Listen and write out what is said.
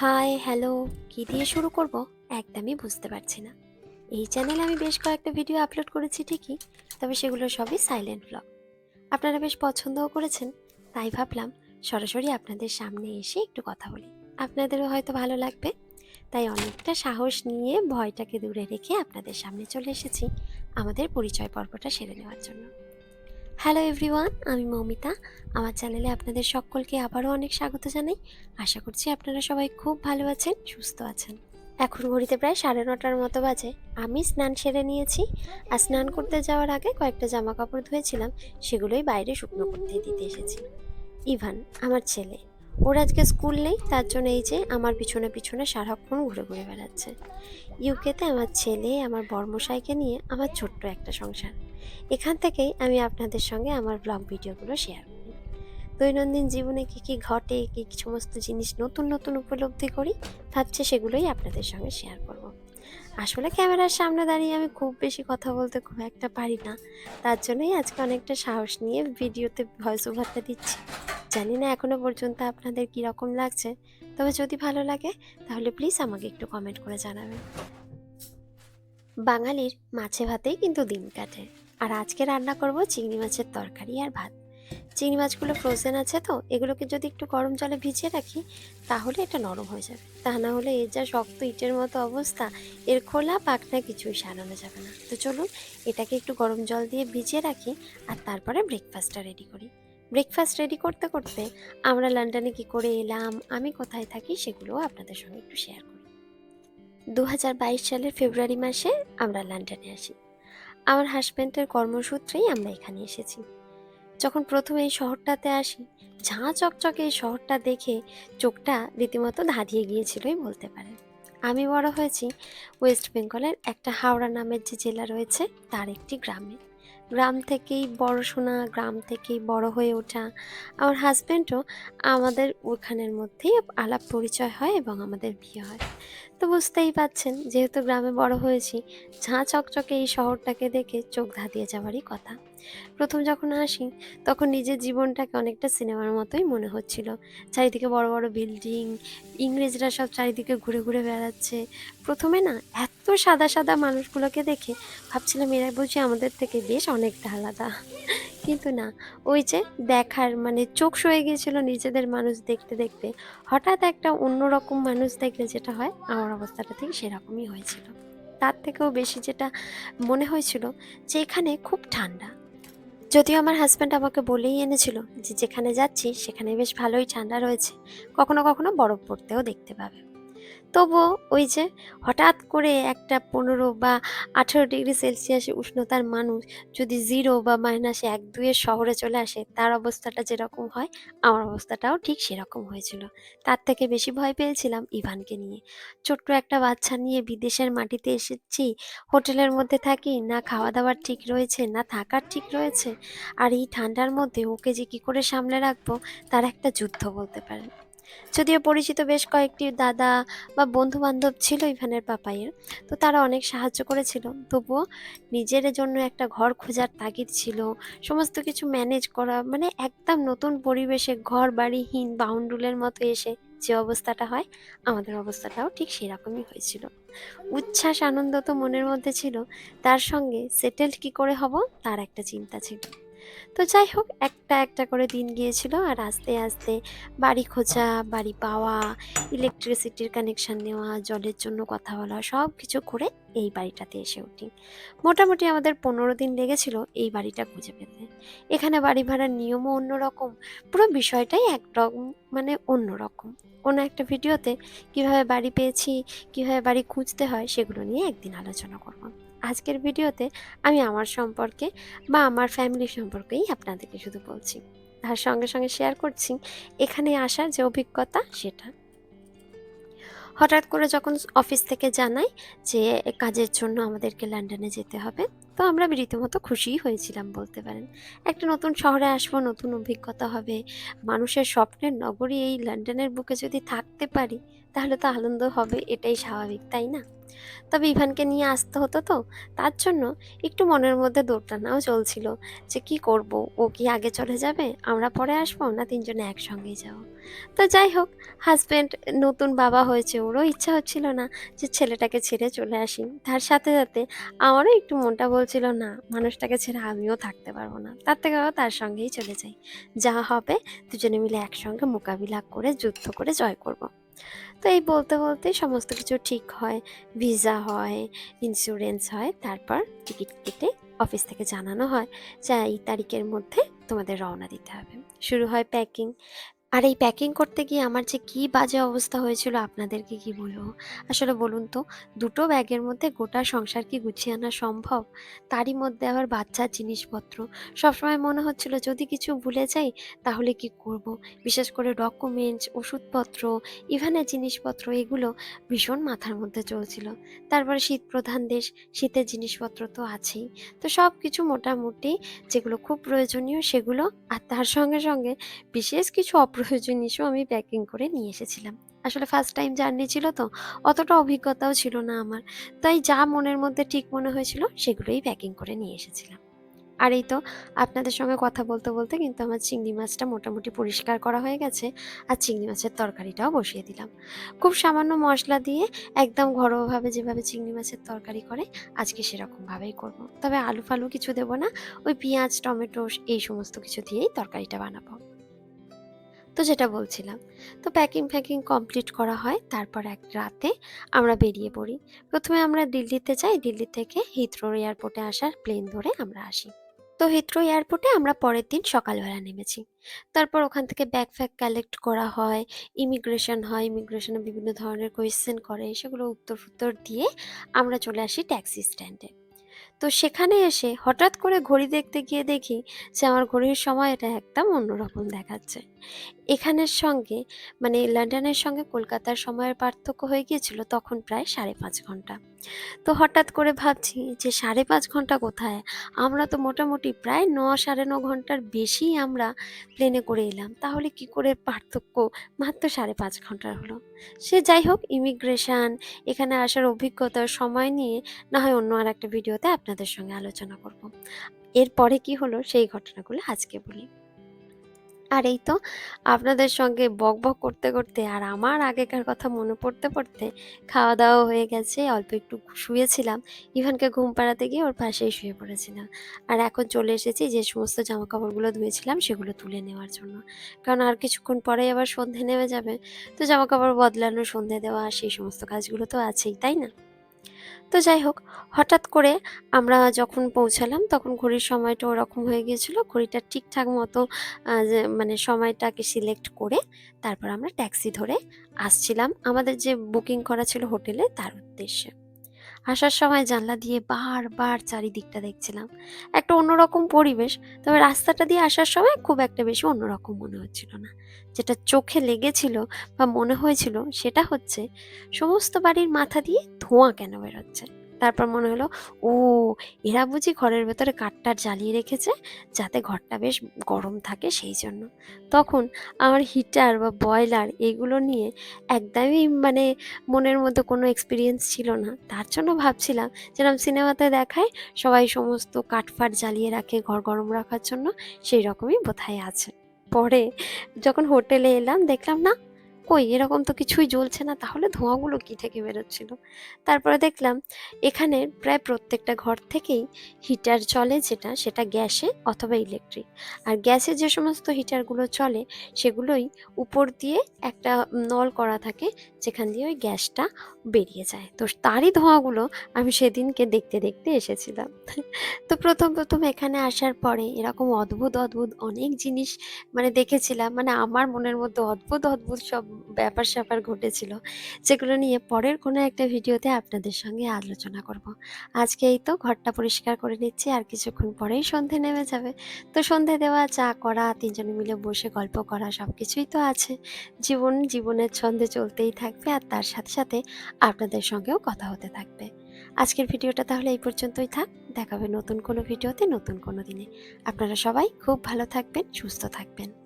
High, hello, কী দিয়ে শুরু করব? একদমই বুঝতে পারছি না। এই চ্যানেলে আমি বেশ কয়েকটা ভিডিও আপলোড করেছি ঠিকই, তবে সেগুলো সবই সাইলেন্ট ব্লগ আপনারা বেশ পছন্দও করেছেন, তাই ভাবলাম সরাসরি আপনাদের সামনে এসে একটু কথা বলি। আপনাদেরও হয়তো ভালো লাগবে, তাই অনেকটা সাহস নিয়ে ভয়টাকে দূরে রেখে আপনাদের সামনে চলে এসেছি আমাদের পরিচয় পর্বটা সেরে নেওয়ার জন্য। হ্যালো এভরিওয়ান আমি মৌমিতা। আমার চ্যানেলে আপনাদের সকলকে আবারও অনেক স্বাগত জানাই। আশা করছি আপনারা সবাই খুব ভালো আছেন, সুস্থ আছেন। এখন ঘড়িতে প্রায় সাড়ে নটার মতো বাজে। আমি স্নান সেরে নিয়েছি। আর স্নান করতে যাওয়ার আগে কয়েকটা জামা কাপড় ধুয়েছিলাম, সেগুলোই বাইরে শুকনো করতে দিতে এসেছি। ইভান, আমার ছেলে, ওর আজকে স্কুল নেই, তার জন্য এই যে আমার পিছনে পিছনে সারাক্ষণ ঘুরে ঘুরে বেড়াচ্ছে। ইউকেতে আমার ছেলে, আমার বর্মশাইকে নিয়ে আমার ছোট্ট একটা সংসার। এখান থেকেই আমি আপনাদের সঙ্গে আমার ব্লগ ভিডিওগুলো শেয়ার করি। দৈনন্দিন জীবনে কী কী ঘটে, কী কী সমস্ত জিনিস নতুন নতুন উপলব্ধি করি ভাবছে সেগুলোই আপনাদের সঙ্গে শেয়ার করব। আসলে ক্যামেরার সামনে দাঁড়িয়ে আমি খুব বেশি কথা বলতে খুব একটা পারি না। তার জন্যই আজকে অনেকটা সাহস নিয়ে ভিডিওতে ভয়েস ওভারটা দিচ্ছি। জানি না এখনও পর্যন্ত আপনাদের কী রকম লাগছে, তবে যদি ভালো লাগে, তাহলে প্লিজ আমাকে একটু কমেন্ট করে জানাবেন। বাঙালির মাছে ভাতেই কিন্তু দিন কাটে। আর আজকে রান্না করব চিংড়ি মাছের তরকারি আর ভাত। চিংড়ি মাছগুলো ফ্রোজেন আছে তো, এগুলোকে যদি একটু গরম জলে ভিজিয়ে রাখি, তাহলে এটা নরম হয়ে যাবে। তা না হলে এর যা শক্ত ইটের মতো অবস্থা, এর খোলা পাকনা কিছুই সারানো যাবে না। তো চলুন, এটাকে একটু গরম জল দিয়ে ভিজিয়ে রাখি আর তারপরে ব্রেকফাস্টটা রেডি করি। ব্রেকফাস্ট রেডি করতে করতে আমরা লন্ডনে কি করে এলাম, আমি কোথায় থাকি সেগুলোও আপনাদের সঙ্গে একটু শেয়ার করি। দু হাজার বাইশ সালের ফেব্রুয়ারি মাসে আমরা লন্ডনে আসি। আমার হাজব্যান্ডের কর্মসূত্রেই আমরা এখানে এসেছি। যখন প্রথমে এই শহরটাতে আসি, ঝাঁ চকচকে এই শহরটা দেখে চোখটা রীতিমতো ধাঁধিয়ে গিয়েছিলই বলতে পারে আমি বড় হয়েছি ওয়েস্ট বেঙ্গলের একটা হাওড়া নামের যে জেলা রয়েছে, তার একটি গ্রামে। গ্রাম থেকেই বড় শোনা, গ্রাম থেকেই বড় হয়ে ওঠা। আমার হাজব্যান্ডও আমাদের ওখানের মধ্যেই আলাপ পরিচয় হয় এবং আমাদের বিয়ে হয়। তো বুঝতেই পাচ্ছেন, যেহেতু গ্রামে বড় হয়েছি, ঝাঁ চকচকে এই শহরটাকে দেখে চোখ ধাঁধিয়ে যাওয়ারই কথা। প্রথম যখন আসি, তখন নিজের জীবনটাকে অনেকটা সিনেমার মতোই মনে হচ্ছিল। চারিদিকে বড় বড় বিল্ডিং ইংরেজরা সব চারিদিকে ঘুরে ঘুরে বেড়াচ্ছে। প্রথমে না, এত সাদা সাদা মানুষগুলোকে দেখে ভাবছিলাম এরা বুঝি আমাদের থেকে বেশ অনেকটা আলাদা। কিন্তু না, ওই যে দেখার মানে চোখ সয়ে গিয়েছিল নিজেদের মানুষ দেখতে দেখতে, হঠাৎ একটা অন্যরকম মানুষ দেখলে যেটা হয়, আমার অবস্থাটা ঠিক সেরকমই হয়েছিল। তার থেকেও বেশি যেটা মনে হয়েছিল যে এখানে খুব ঠান্ডা। যদিও আমার হাজব্যান্ড আমাকে বলেই এনেছিল যে যেখানে যাচ্ছি সেখানে বেশ ভালোই ঠান্ডা রয়েছে, কখনো কখনো বরফ পড়তেও দেখতে পাবে। তবুও ওই যে হঠাৎ করে একটা পনেরো বা আঠেরো ডিগ্রি সেলসিয়াসে উষ্ণতার মানুষ যদি জিরো বা মাইনাসে এক দুইয়ের শহরে চলে আসে, তার অবস্থাটা যেরকম হয়, আমার অবস্থাটাও ঠিক সেরকম হয়েছিল। তার থেকে বেশি ভয় পেয়েছিলাম ইভানকে নিয়ে। ছোট্ট একটা বাচ্চা নিয়ে বিদেশের মাটিতে এসেছি, হোটেলের মধ্যে থাকি, না খাওয়া দাওয়ার ঠিক রয়েছে, না থাকার ঠিক রয়েছে, আর এই ঠান্ডার মধ্যে ওকে যে কী করে সামলে রাখব, তার একটা যুদ্ধ বলতে পারেন। যদিও পরিচিত বেশ কয়েকটি দাদা বা বন্ধু বান্ধব ছিল ইভানের পাপাইয়ের, তো তারা অনেক সাহায্য করেছিল। তবুও নিজের জন্য একটা ঘর খোঁজার তাগিদ ছিল, সমস্ত কিছু ম্যানেজ করা মানে একদম নতুন পরিবেশে ঘর বাড়িহীন বাউন্ডুলের মতো এসে যে অবস্থাটা হয়, আমাদের অবস্থাটাও ঠিক সেরকমই হয়েছিল। উচ্ছ্বাস, আনন্দ তো মনের মধ্যে ছিল, তার সঙ্গে সেটেলড কি করে হব, তার একটা চিন্তা ছিল। তো যাই হোক, একটা একটা করে দিন গিয়েছিল আর আস্তে আস্তে বাড়ি খোঁজা, বাড়ি পাওয়া ইলেকট্রিসিটির কানেকশন নেওয়া, জলের জন্য কথা বলা সব কিছু করে এই বাড়িটাতে এসে উঠি। মোটামুটি আমাদের পনেরো দিন লেগেছিল এই বাড়িটা খুঁজে পেতে। এখানে বাড়ি ভাড়ার নিয়মও অন্যরকম, পুরো বিষয়টাই একরকম মানে অন্যরকম। কোনো একটা ভিডিওতে কীভাবে বাড়ি পেয়েছি, কীভাবে বাড়ি খুঁজতে হয়, সেগুলো নিয়ে একদিন আলোচনা করব। আজকের ভিডিওতে আমি আমার সম্পর্কে বা আমার ফ্যামিলি সম্পর্কেই আপনাদেরকে শুধু বলছি। তার সঙ্গে সঙ্গে শেয়ার করছি এখানে আসার যে অভিজ্ঞতা সেটা। হঠাৎ করে যখন অফিস থেকে জানাই যে কাজের জন্য আমাদেরকে লন্ডনে যেতে হবে, তো আমরা রীতিমতো খুশিই হয়েছিলাম বলতে পারেন। একটা নতুন শহরে আসব, নতুন অভিজ্ঞতা হবে, মানুষের স্বপ্নের নগরী এই লন্ডনের বুকে যদি থাকতে পারি, তাহলে তো আনন্দ হবে, এটাই স্বাভাবিক, তাই না? তবে ইভানকে নিয়ে আসতে হতো তো, তার জন্য একটু মনের মধ্যে দৌড়টানাও চলছিল যে কি করব, ও কি আগে চলে যাবে, আমরা পরে আসব না তিনজনে একসঙ্গেই যাব। তো যাই হোক হাজব্যান্ড নতুন বাবা হয়েছে, ওরও ইচ্ছা হচ্ছিল না যে ছেলেটাকে ছেড়ে চলে আসি। তার সাথে সাথে আমারও একটু মনটা বলছিল, না, মানুষটাকে ছেড়ে আমিও থাকতে পারব না। তার থেকে তার সঙ্গেই চলে যাই। যা হবে দুজনে মিলে একসঙ্গে মোকাবিলা করে, যুদ্ধ করে জয় করব। তো এই বলতে বলতে সমস্ত কিছু ঠিক হয়। ভিসা হয় ইন্স্যুরেন্স হয়, তারপর টিকিট কেটে অফিস থেকে জানানো হয়। যে এই তারিখের মধ্যে তোমাদের রওনা দিতে হবে। শুরু হয় প্যাকিং আর এই প্যাকিং করতে গিয়ে আমার যে কি বাজে অবস্থা হয়েছিল আপনাদেরকে কি বলব? আসলে বলুন তো, দুটো ব্যাগের মধ্যে গোটা সংসার কি গুছিয়ে আনা সম্ভব? তারই মধ্যে আবার বাচ্চার জিনিসপত্র। সবসময় মনে হচ্ছিল যদি কিছু ভুলে যাই, তাহলে কি করব। বিশেষ করে ডকুমেন্টস ওষুধপত্র ইভানের জিনিসপত্র, এগুলো ভীষণ মাথার মধ্যে চলছিল। তারপরে শীত প্রধান দেশ, শীতের জিনিসপত্র তো আছেই। তো সব কিছু মোটামুটি যেগুলো খুব প্রয়োজনীয় সেগুলো, আর তার সঙ্গে সঙ্গে বিশেষ কিছু অপ্রয়োজনীয় আমি প্যাকিং করে নিয়ে এসেছিলাম। আসলে ফার্স্ট টাইম জার্নি ছিল তো, অতটা অভিজ্ঞতাও ছিল না আমার। তাই যা মনের মধ্যে ঠিক মনে হয়েছিল, সেগুলোই প্যাকিং করে নিয়ে এসেছিলাম। আর এই তো, আপনাদের সঙ্গে কথা বলতে বলতে কিন্তু আমার চিংড়ি মাছটা মোটামুটি পরিষ্কার করা হয়ে গেছে, আর চিংড়ি মাছের তরকারিটাও বসিয়ে দিলাম। খুব সামান্য মশলা দিয়ে একদম ঘরোয়াভাবে যেভাবে চিংড়ি মাছের তরকারি করে, আজকে সেরকমভাবেই করব। তবে আলু ফালু কিছু দেবো না, ওই পেঁয়াজ, টমেটো, এই সমস্ত কিছু দিয়েই তরকারিটা বানাবো। তো যেটা বলছিলাম। তো প্যাকিং ফ্যাকিং কমপ্লিট করা হয়, তারপর এক রাতে আমরা বেরিয়ে পড়ি। প্রথমে আমরা দিল্লিতে যাই, দিল্লি থেকে হিথ্রো এয়ারপোর্টে আসার প্লেন ধরে আমরা আসি। তো হিথ্রো এয়ারপোর্টে আমরা পরের দিন সকালবেলা নেমেছি। তারপর ওখান থেকে ব্যাগ ফ্যাগ কালেক্ট করা হয় ইমিগ্রেশন হয় ইমিগ্রেশনে বিভিন্ন ধরনের কোয়েশ্চেন করে, সেগুলো উত্তর উত্তর দিয়ে আমরা চলে আসি ট্যাক্সি স্ট্যান্ডে তো সেখানে এসে হঠাৎ করে ঘড়ি দেখতে গিয়ে দেখি যে আমার ঘড়ির সময়টা একদম অন্যরকম দেখাচ্ছে। এখানের সঙ্গে মানে লন্ডনের সঙ্গে কলকাতার সময়ের পার্থক্য হয়ে গিয়েছিল তখন প্রায় সাড়ে পাঁচ ঘণ্টা। তো হঠাৎ করে ভাবছি যে সাড়ে পাঁচ ঘণ্টা কোথায়? আমরা তো মোটামুটি প্রায় ন সাড়ে ন ঘণ্টার বেশি আমরা প্লেনে করে এলাম। তাহলে কি করে পার্থক্য? মাত্র সাড়ে পাঁচ ঘণ্টার হলো। সে যাই হোক, ইমিগ্রেশন, এখানে আসার অভিজ্ঞতার সময় নিয়ে না হয় অন্য আর একটা ভিডিওতে আপনাদের সঙ্গে আলোচনা করব। এরপরে কি হলো সেই ঘটনাগুলো আজকে বলি। আর এই তো আপনাদের সঙ্গে বক বক করতে করতে আর আমার আগেকার কথা মনে পড়তে পড়তে খাওয়া দাওয়া হয়ে গেছে, অল্প একটু শুয়েছিলাম। ইভানকে ঘুম পাড়াতে গিয়ে ওর পাশেই শুয়ে পড়েছিলাম। আর এখন চলে এসেছি যে সমস্ত জামা কাপড়গুলো ধুয়েছিলাম সেগুলো তুলে নেওয়ার জন্য। কারণ আর কিছুক্ষণ পরেই আবার সন্ধে নেমে যাবে। তো জামা কাপড় বদলানো, সন্ধে দেওয়া, সেই সমস্ত কাজগুলো তো আছেই, তাই না? তো যাই হোক, হঠাৎ করে আমরা যখন পৌঁছালাম, তখন ঘড়ির সময়টা ওরকম হয়ে গিয়েছিল। ঘড়িটা ঠিকঠাক মতো মানে সময়টাকে সিলেক্ট করে তারপর আমরা ট্যাক্সি ধরে আসছিলাম। আমাদের যে বুকিং করা ছিল হোটেলে, তার উদ্দেশ্যে। আসার সময় জানলা দিয়ে বারবার চারিদিকটা দেখছিলাম। একটা অন্যরকম পরিবেশ, তবে রাস্তাটা দিয়ে আসার সময় খুব একটা বেশি অন্যরকম মনে হচ্ছিল না। যেটা চোখে লেগেছিল বা মনে হয়েছিল সেটা হচ্ছে, সমস্ত বাড়ির মাথা দিয়ে ধোঁয়া কেন বেরোচ্ছে? তারপর মনে হলো, ও, এরা বুঝি ঘরের ভেতরে কাঠটার জ্বালিয়ে রেখেছে যাতে ঘরটা বেশ গরম থাকে সেই জন্য। তখন আমার হিটার বা বয়লার এগুলো নিয়ে একদমই মানে মনের মধ্যে কোনো এক্সপিরিয়েন্স ছিল না। তার জন্য ভাবছিলাম যেরকম সিনেমাতে দেখায় সবাই সমস্ত কাঠফাট জ্বালিয়ে রাখে ঘর গরম রাখার জন্য সেই রকমই বোধহয় আছে। পরে যখন হোটেলে এলাম, দেখলাম না কই এরকম তো কিছুই জ্বলছে না, তাহলে ধোঁয়াগুলো কি থেকে বেরোচ্ছিল? তারপরে দেখলাম এখানে প্রায় প্রত্যেকটা ঘর থেকেই হিটার চলে যেটা, সেটা গ্যাসে অথবা ইলেকট্রিক। আর গ্যাসে যে সমস্ত হিটারগুলো চলে, সেগুলোই উপর দিয়ে একটা নল করা থাকে, যেখান দিয়ে ওই গ্যাসটা বেরিয়ে যায়। তো তারই ধোঁয়াগুলো আমি সেদিনকে দেখতে দেখতে এসেছিলাম। তো প্রথম প্রথম এখানে আসার পরে এরকম অদ্ভুত অদ্ভুত অনেক জিনিস মানে দেখেছিলাম মানে আমার মনের মধ্যে অদ্ভুত অদ্ভুত সব ব্যাপার স্যাপার ঘটেছিল, যেগুলো নিয়ে পরের কোনো একটা ভিডিওতে আপনাদের সঙ্গে আলোচনা করব। আজকে এই তো, ঘরটা পরিষ্কার করে নিচ্ছি, আর কিছুক্ষণ পরেই সন্ধে নেমে যাবে। তো সন্ধে দেওয়া, চা করা, তিনজনে মিলে বসে গল্প করা সব কিছুই তো আছে। জীবন জীবনের ছন্দে চলতেই থাকবে, আর তার সাথে সাথে আপনাদের সঙ্গেও কথা হতে থাকবে। আজকের ভিডিওটা তাহলে এই পর্যন্তই থাক, দেখাবে নতুন কোনো ভিডিওতে নতুন কোনো দিনে। আপনারা সবাই খুব ভালো থাকবেন, সুস্থ থাকবেন।